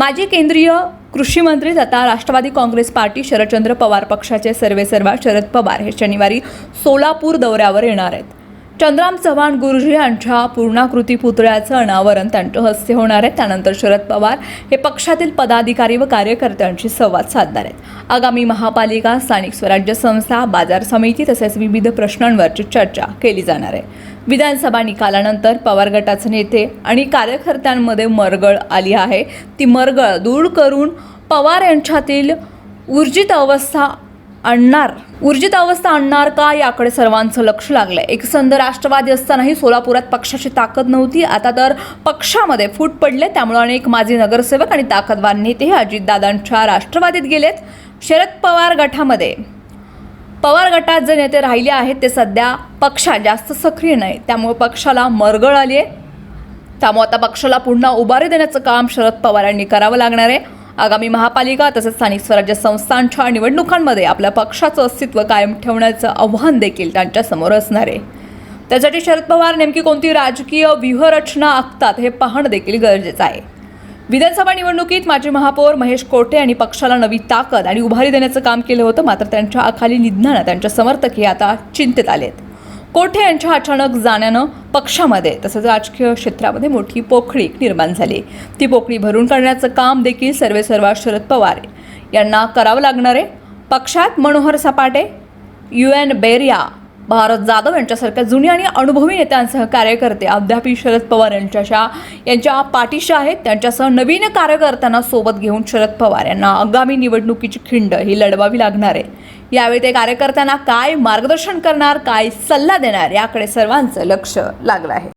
माजी केंद्रीय कृषी मंत्री तथा राष्ट्रवादी काँग्रेस पार्टी शरदचंद्र पवार पक्षाचे सर्वेसर्वा शरद पवार हे शनिवारी सोलापूर दौऱ्यावर येणार आहेत. चंद्राम चव्हाण गुरुजी यांच्या पूर्णाकृती पुतळ्याचं अनावरण त्यांच्या हस्ते होणार आहे. त्यानंतर शरद पवार हे पक्षातील पदाधिकारी व कार्यकर्त्यांशी संवाद साधणार आहेत. आगामी महापालिका स्थानिक स्वराज्य संस्था बाजार समिती तसेच विविध प्रश्नांवरची चर्चा केली जाणार आहे. विधानसभा निकालानंतर पवार गटाचे नेते आणि कार्यकर्त्यांमध्ये मरगळ आली आहे. ती मरगळ दूर करून पवार यांच्यातील ऊर्जित अवस्था आणणार ऊर्जित अवस्था आणणार का याकडे सर्वांचं लक्ष लागलंय. एकसंध राष्ट्रवादी असतानाही सोलापुरात पक्षाची ताकद नव्हती. आता तर पक्षामध्ये फूट पडले. त्यामुळे अनेक माजी नगरसेवक आणि ताकदवार नेते हे अजितदादांच्या राष्ट्रवादीत गेलेत. शरद पवार गटामध्ये पवार गटात जे नेते राहिले आहेत ते सध्या पक्षात जास्त सक्रिय नाही. त्यामुळे पक्षाला मरगळ आली आहे. त्यामुळे आता पक्षाला पुन्हा उभारी देण्याचं काम शरद पवार यांनी करावं लागणार आहे. आगामी महापालिका तसेच स्थानिक स्वराज्य संस्थांच्या निवडणुकांमध्ये आपल्या पक्षाचं अस्तित्व कायम ठेवण्याचं आव्हान देखील त्यांच्यासमोर असणार आहे. त्यासाठी शरद पवार नेमकी कोणती राजकीय व्यूहरचना आखतात हे पाहणं देखील गरजेचं आहे. विधानसभा निवडणुकीत माजी महापौर महेश कोठे यांनी पक्षाला नवी ताकद आणि उभारी देण्याचं काम केलं होतं मात्र त्यांच्या अखाली निधनानं त्यांच्या समर्थक हे आता चिंतेत आलेत. कोठे यांच्या अचानक जाण्यानं पक्षामध्ये तसंच राजकीय क्षेत्रामध्ये मोठी पोखळी निर्माण झाली. ती पोकळी भरून काढण्याचं काम देखील सर्वेसर्वा शरद पवार यांना करावं लागणार आहे. पक्षात मनोहर सपाटे यू एन बेरिया भारत जाधव यांच्यासारख्या जुन्या आणि अनुभवी नेत्यांसह कार्यकर्ते अद्यापही शरद पवार यांच्याशा यांच्या पाठीशा आहेत. त्यांच्यासह नवीन कार्यकर्त्यांना सोबत घेऊन शरद पवार यांना आगामी निवडणुकीची खिंड ही लढवावी लागणार आहे. यावेळी ते कार्यकर्त्यांना काय मार्गदर्शन करणार काय सल्ला देणार याकडे सर्वांचं लक्ष लागलं आहे.